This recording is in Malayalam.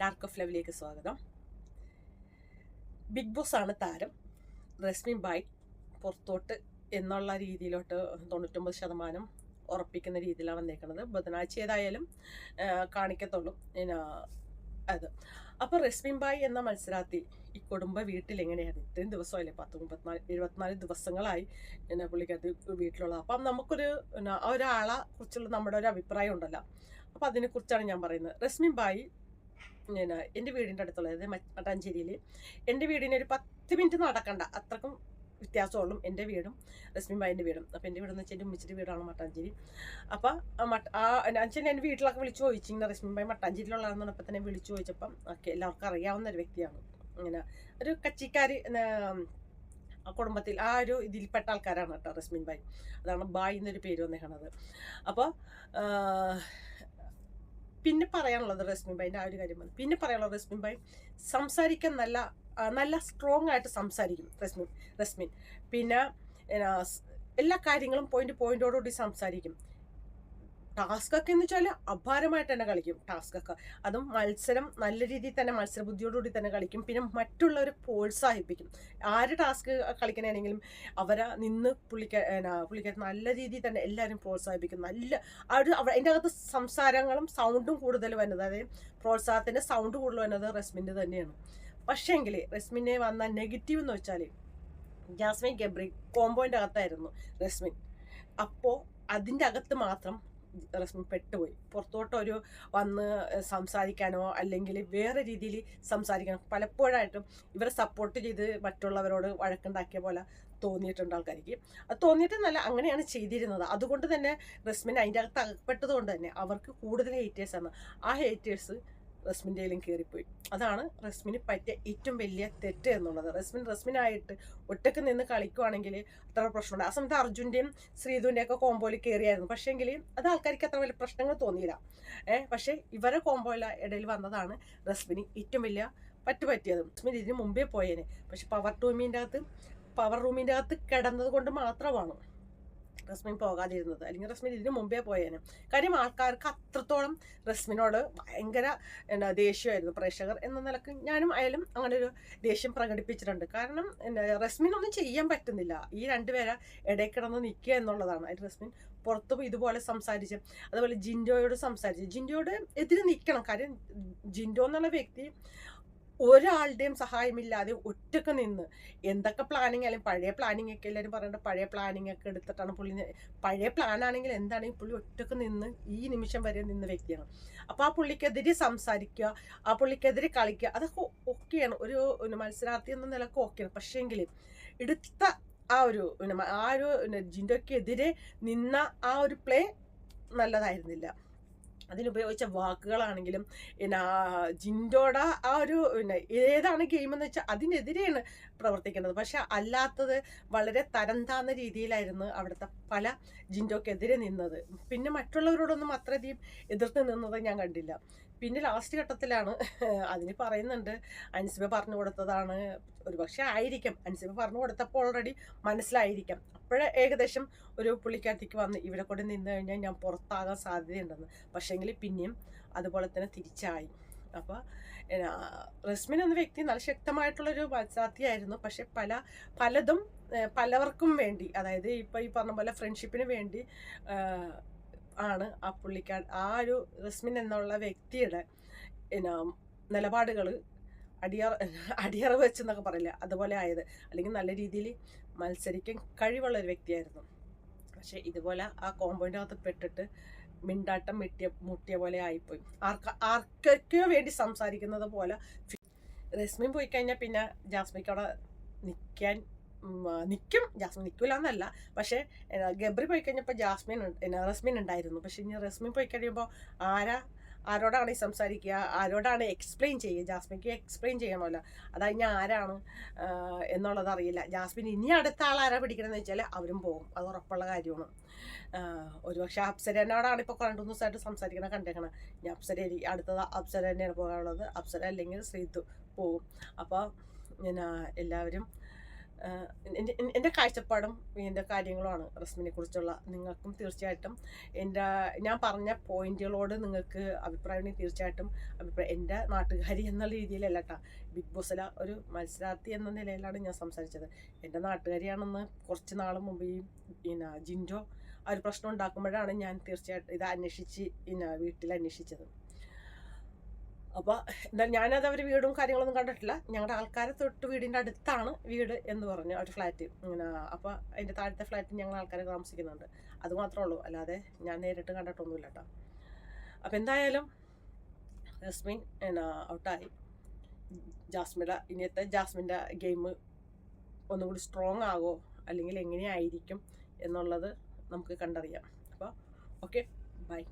ഡാർക്ക് ഓഫ് ലവിലേക്ക് സ്വാഗതം. ബിഗ് ബോസ് ആണ് താരം. റസ്മി ബായ് പുറത്തോട്ട് എന്നുള്ള രീതിയിലോട്ട് തൊണ്ണൂറ്റൊമ്പത് ശതമാനം ഉറപ്പിക്കുന്ന രീതിയിലാണ് വന്നേക്കുന്നത് ബുധനാഴ്ച ഏതായാലും കാണിക്കത്തുള്ളൂ. അത്. അപ്പോൾ റസ്മിൻ ബായ് എന്ന മത്സരാർത്ഥി ഈ കുടുംബ വീട്ടിൽ എങ്ങനെയാണ്? ഇത്രയും ദിവസമല്ലേ പത്ത് മുപ്പത്തിനാല് എഴുപത്തിനാല് ദിവസങ്ങളായി പിന്നെ പുള്ളിക്കകത്ത് വീട്ടിലുള്ളത്. അപ്പം നമുക്കൊരു ഒരാളെ കുറിച്ചുള്ള നമ്മുടെ ഒരു അഭിപ്രായം ഉണ്ടല്ലോ. അപ്പോൾ അതിനെക്കുറിച്ചാണ് ഞാൻ പറയുന്നത്. റസ്മിൻ ബായി പിന്നെ എന്റെ വീടിന്റെ അടുത്തുള്ള മട്ടാഞ്ചേരിയിൽ എന്റെ വീടിന് ഒരു പത്ത് മിനിറ്റ് നടക്കണ്ട. അത്രക്കും വ്യത്യാസമുള്ളൂ എന്റെ വീടും റസ്മിൻ ബായിന്റെ വീടും. അപ്പോൾ എന്റെ വീടെന്ന് വെച്ചാൽ ഉമ്മച്ചിന്റെ വീടാണ് മട്ടാഞ്ചേരി. അപ്പോൾ മട്ട ആ അച്ഛൻ എന്റെ വീട്ടിലൊക്കെ വിളിച്ച് ചോദിച്ചു. ഇങ്ങനെ റസ്മിൻ മട്ടാഞ്ചേരിയിലുള്ളതെന്ന് പറഞ്ഞപ്പോൾ തന്നെ വിളിച്ച് ചോദിച്ചപ്പം ഓക്കെ എല്ലാവർക്കും അറിയാവുന്ന ഒരു വ്യക്തിയാണ്. ഇങ്ങനെ ഒരു കച്ചിക്കാർ ആ കുടുംബത്തിൽ ആ ഒരു ഇതിൽപ്പെട്ട ആൾക്കാരാണ് കേട്ടോ റസ്മിൻ ബായ്. അതാണ് ബായ് എന്നൊരു പേര് വന്നേക്കണത്. അപ്പോൾ പിന്നെ പറയാനുള്ളത് റസ്മിൻ ബായിന്റെ ആ ഒരു കാര്യമാണ് പിന്നെ പറയാനുള്ളത് റസ്മിൻ ബൈ സംസാരിക്കാൻ നല്ല നല്ല സ്ട്രോങ് ആയിട്ട് സംസാരിക്കും റസ്മിൻ റസ്മിൻ. പിന്നെ എല്ലാ കാര്യങ്ങളും പോയിന്റ് പോയിന്റോടുകൂടി സംസാരിക്കും. ടാസ്ക് ഒക്കെ എന്ന് വെച്ചാൽ അപാരമായിട്ട് തന്നെ കളിക്കും ടാസ്ക് ഒക്കെ. അതും മത്സരം നല്ല രീതിയിൽ തന്നെ മത്സരബുദ്ധിയോടുകൂടി തന്നെ കളിക്കും. പിന്നെ മറ്റുള്ളവരെ പ്രോത്സാഹിപ്പിക്കും. ആര് ടാസ്ക് കളിക്കണമെങ്കിലും അവരെ നിന്ന് പുള്ളിക്ക എന്നാ, നല്ല രീതിയിൽ തന്നെ എല്ലാവരും പ്രോത്സാഹിപ്പിക്കും. നല്ല ആ ഒരു അതിന്റെ അകത്ത് സംസാരങ്ങളും സൗണ്ടും കൂടുതൽ വരുന്നത്. അതായത് പ്രോത്സാഹത്തിന്റെ സൗണ്ട് കൂടുതൽ വരുന്നത് റെസ്മിന്റെ തന്നെയാണ്. പക്ഷേങ്കിൽ റെസ്മിനെ വന്ന നെഗറ്റീവ് എന്ന് വെച്ചാൽ ജാസ്മിൻ ഗബ്രി കോമ്പോയിന്റെ അകത്തായിരുന്നു റെസ്മിൻ. അപ്പോൾ അതിന്റെ അകത്ത് മാത്രം പെട്ടുപോയി. പുറത്തോട്ടൊരു വന്ന് സംസാരിക്കാനോ അല്ലെങ്കിൽ വേറെ രീതിയിൽ സംസാരിക്കാനോ പലപ്പോഴായിട്ടും ഇവരെ സപ്പോർട്ട് ചെയ്ത് മറ്റുള്ളവരോട് വഴക്കുണ്ടാക്കിയ പോലെ തോന്നിയിട്ടുണ്ട് ആൾക്കാർക്ക്. അത് തോന്നിയിട്ടെന്നല്ല അങ്ങനെയാണ് ചെയ്തിരുന്നത്. അതുകൊണ്ട് തന്നെ റസ്മിൻ അതിന്റെ അകത്ത് അകപ്പെട്ടത് കൊണ്ട് തന്നെ അവർക്ക് കൂടുതൽ ആണ്. ആ ഹേറ്റേഴ്സ് റസ്മിന്റെയിലും കയറിപ്പോയി. അതാണ് റസ്മിന് പറ്റിയ ഏറ്റവും വലിയ തെറ്റ് എന്നുള്ളത്. റസ്മിൻ റസ്മിനായിട്ട് ഒറ്റയ്ക്ക് നിന്ന് കളിക്കുവാണെങ്കിൽ അത്ര പ്രശ്നമുണ്ട്. ആ സമയത്ത് അർജുന്റെയും ശ്രീധുവിന്റെയും ഒക്കെ കോമ്പോയിൽ കയറിയായിരുന്നു. പക്ഷേങ്കിൽ അത് ആൾക്കാർക്ക് അത്ര വലിയ പ്രശ്നങ്ങൾ തോന്നിയില്ല. ഏഹ് പക്ഷേ ഇവരെ കോമ്പോയില ഇടയിൽ വന്നതാണ് റസ്മിന് ഏറ്റവും വലിയ പറ്റു പറ്റിയത്. റസ്മിൻ ഇതിന് മുമ്പേ പോയേനെ. പക്ഷെ പവർ ടൂമിന്റെ അകത്ത് പവർ റൂമിന്റെ അകത്ത് കിടന്നത് കൊണ്ട് മാത്രമാണ്. റസ്മിൻ പോകാതിരുന്നത്. അല്ലെങ്കിൽ റസ്മിൻ ഇതിനു മുമ്പേ പോയേനെ. കാര്യം ആൾക്കാർക്ക് അത്രത്തോളം റസ്മിനോട് ഭയങ്കര എന്താ ദേഷ്യമായിരുന്നു പ്രേക്ഷകർ എന്ന നിലയ്ക്ക് ഞാനും അയാലും അങ്ങനെ ഒരു ദേഷ്യം പ്രകടിപ്പിച്ചിട്ടുണ്ട്. കാരണം റസ്മിനൊന്നും ചെയ്യാൻ പറ്റുന്നില്ല. ഈ രണ്ടുപേരെ ഇടയിൽ കിടന്ന് നിൽക്കുക എന്നുള്ളതാണ്. റസ്മിൻ പുറത്തും ഇതുപോലെ സംസാരിച്ച് അതുപോലെ ജിൻഡോയോട് സംസാരിച്ച്. ജിൻഡോയോട് എതിര് നിൽക്കണം. കാര്യം ജിൻഡോ എന്നുള്ള വ്യക്തി ഒരാളുടെയും സഹായമില്ലാതെ ഒറ്റയ്ക്ക് നിന്ന് എന്തൊക്കെ പ്ലാനിങ് ആയാലും പഴയ പ്ലാനിങ് ഒക്കെ എല്ലാവരും പറയേണ്ട പഴയ പ്ലാനിങ് ഒക്കെ എടുത്തിട്ടാണ് പുള്ളി പഴയ പ്ലാൻ ആണെങ്കിൽ എന്താണെങ്കിൽ പുള്ളി ഒറ്റയ്ക്ക് നിന്ന് ഈ നിമിഷം വരെ നിന്ന് വ്യക്തിയാണ് അപ്പോൾ ആ പുള്ളിക്കെതിരെ സംസാരിക്കുക ആ പുള്ളിക്കെതിരെ കളിക്കുക അതൊക്കെ ഓക്കെയാണ് ഒരു മത്സരാർത്ഥി എന്ന നിലയ്ക്ക് ഓക്കെയാണ് പക്ഷേങ്കിൽ എടുത്ത ആ ഒരു ആ ഒരു ജിൻഡോക്കെതിരെ നിന്ന ആ ഒരു പ്ലേ നല്ലതായിരുന്നില്ല. അതിനുപയോഗിച്ച വാക്കുകളാണെങ്കിലും പിന്നെ ജിൻഡോടെ ആ ഒരു പിന്നെ ഏതാണ് ഗെയിം എന്ന് വെച്ചാൽ അതിനെതിരെയാണ് പ്രവർത്തിക്കുന്നത്. പക്ഷെ അല്ലാത്തത് വളരെ തരം താന്ന രീതിയിലായിരുന്നു അവിടുത്തെ പല ജിൻഡോക്കെതിരെ നിന്നത്. പിന്നെ മറ്റുള്ളവരോടൊന്നും അത്രയധികം എതിർത്ത് നിന്നത് ഞാൻ കണ്ടില്ല. പിന്നെ ലാസ്റ്റ് ഘട്ടത്തിലാണ്. അതിന് പറയുന്നുണ്ട് അൻസിബ പറഞ്ഞു കൊടുത്തതാണ്. ഒരുപക്ഷെ ആയിരിക്കാം. അൻസിബ പറഞ്ഞു കൊടുത്തപ്പോൾ ഓൾറെഡി മനസ്സിലായിരിക്കാം. അപ്പോഴേ ഏകദേശം ഒരു പുള്ളിക്കാരത്തേക്ക് വന്ന് ഇവിടെ കൂടെ നിന്ന് കഴിഞ്ഞാൽ ഞാൻ പുറത്താകാൻ സാധ്യതയുണ്ടെന്ന്. പക്ഷേങ്കിൽ പിന്നെയും അതുപോലെ തന്നെ തിരിച്ചായി. അപ്പോൾ റസ്മിൻ എന്ന വ്യക്തി നല്ല ശക്തമായിട്ടുള്ളൊരു മത്സരാർത്ഥിയായിരുന്നു. പക്ഷെ പല പലതും പലവർക്കും വേണ്ടി അതായത് ഇപ്പോൾ ഈ പറഞ്ഞ പോലെ ഫ്രണ്ട്ഷിപ്പിന് വേണ്ടി ആണ് ആ പുള്ളിക്കാർ ആ ഒരു റസ്മിൻ എന്നുള്ള വ്യക്തിയുടെ പിന്നെ നിലപാടുകൾ അടിയറ അടിയറ വെച്ചെന്നൊക്കെ പറയില്ല അതുപോലെ ആയത്. അല്ലെങ്കിൽ നല്ല രീതിയിൽ മത്സരിക്കാൻ കഴിവുള്ള ഒരു വ്യക്തിയായിരുന്നു. പക്ഷേ ഇതുപോലെ ആ കോമ്പൗണ്ടിന്റെ അകത്ത് പെട്ടിട്ട് മിണ്ടാട്ടം മിട്ടിയ മുട്ടിയ പോലെ ആയിപ്പോയി. ആർക്ക ആർക്കൊക്കെയോ വേണ്ടി സംസാരിക്കുന്നത് പോലെ രശ്മി പോയി കഴിഞ്ഞാൽ പിന്നെ ജാസ്മിക്ക് അവിടെ നിൽക്കാൻ നിൽക്കും ജാസ്മിൻ നിൽക്കില്ല എന്നല്ല പക്ഷേ ഗബ്രി പോയി കഴിഞ്ഞപ്പോൾ ജാസ്മിൻ റസ്മിൻ ഉണ്ടായിരുന്നു. പക്ഷെ ഇനി റസ്മിൻ പോയി കഴിയുമ്പോൾ ആരാ ആരോടാണ് ഈ സംസാരിക്കുക? ആരോടാണ് എക്സ്പ്ലെയിൻ ചെയ്യുക? ജാസ്മിക്ക് എക്സ്പ്ലെയിൻ ചെയ്യണമല്ലോ. അതാ ഞാൻ ആരാണ് എന്നുള്ളത് അറിയില്ല. ജാസ്മിൻ ഇനി അടുത്ത ആൾ ആരാ പിടിക്കണമെന്ന് വെച്ചാൽ അവരും പോകും അത് ഉറപ്പുള്ള കാര്യമാണ്. ഒരുപക്ഷെ അപ്സരനോടാണ് ഇപ്പോൾ രണ്ടു മൂന്ന് ദിവസമായിട്ട് സംസാരിക്കണം കണ്ടേക്കണം ഇനി അപ്സര അടുത്തത് അപ്സര തന്നെയാണ് പോകാനുള്ളത്. അപ്സര അല്ലെങ്കിൽ ശ്രീതു പോകും അപ്പോൾ ഞാൻ എല്ലാവരും എന്റെ എന്റെ കാഴ്ചപ്പാടും എന്റെ കാര്യങ്ങളുമാണ് റസ്മിനെ കുറിച്ചുള്ള. നിങ്ങൾക്കും തീർച്ചയായിട്ടും എന്റെ ഞാൻ പറഞ്ഞ പോയിന്റുകളോട് നിങ്ങൾക്ക് അഭിപ്രായം തീർച്ചയായിട്ടും അഭിപ്രായം എന്റെ നാട്ടുകാരി എന്നുള്ള രീതിയിലല്ല കേട്ടോ ബിഗ് ബോസില ഒരു മത്സരാർത്ഥി എന്ന നിലയിലാണ് ഞാൻ സംസാരിച്ചത്. എന്റെ നാട്ടുകാരിയാണെന്ന് കുറച്ച് നാൾ മുമ്പ് ഈ പിന്നെ ജിൻഡോ ആ ഒരു പ്രശ്നം ഉണ്ടാക്കുമ്പോഴാണ് ഞാൻ തീർച്ചയായിട്ടും ഇത് അന്വേഷിച്ച് പിന്നെ വീട്ടിൽ അന്വേഷിച്ചത്. അപ്പോൾ എന്താ ഞാനത് അവർ വീടും കാര്യങ്ങളൊന്നും കണ്ടിട്ടില്ല. ഞങ്ങളുടെ ആൾക്കാരെ തൊട്ട് വീടിന്റെ അടുത്താണ് വീട് എന്ന് പറഞ്ഞു ഒരു ഫ്ലാറ്റ്. ഇങ്ങനെ അപ്പോൾ അതിന്റെ താഴത്തെ ഫ്ലാറ്റിൽ ഞങ്ങൾ ആൾക്കാരെ താമസിക്കുന്നുണ്ട്. അത് മാത്രമേ ഉള്ളൂ. അല്ലാതെ ഞാൻ നേരിട്ട് കണ്ടിട്ടൊന്നുമില്ല കേട്ടോ അപ്പോൾ എന്തായാലും ജസ്മിൻ എന്നാ ഔട്ടായി. ജാസ്മിന്റെ ഇനിയത്തെ ജാസ്മിന്റെ ഗെയിം ഒന്നുകൂടി സ്ട്രോങ് ആകോ അല്ലെങ്കിൽ എങ്ങനെയായിരിക്കും എന്നുള്ളത് നമുക്ക് കണ്ടറിയാം. അപ്പോൾ ഓക്കെ ബൈ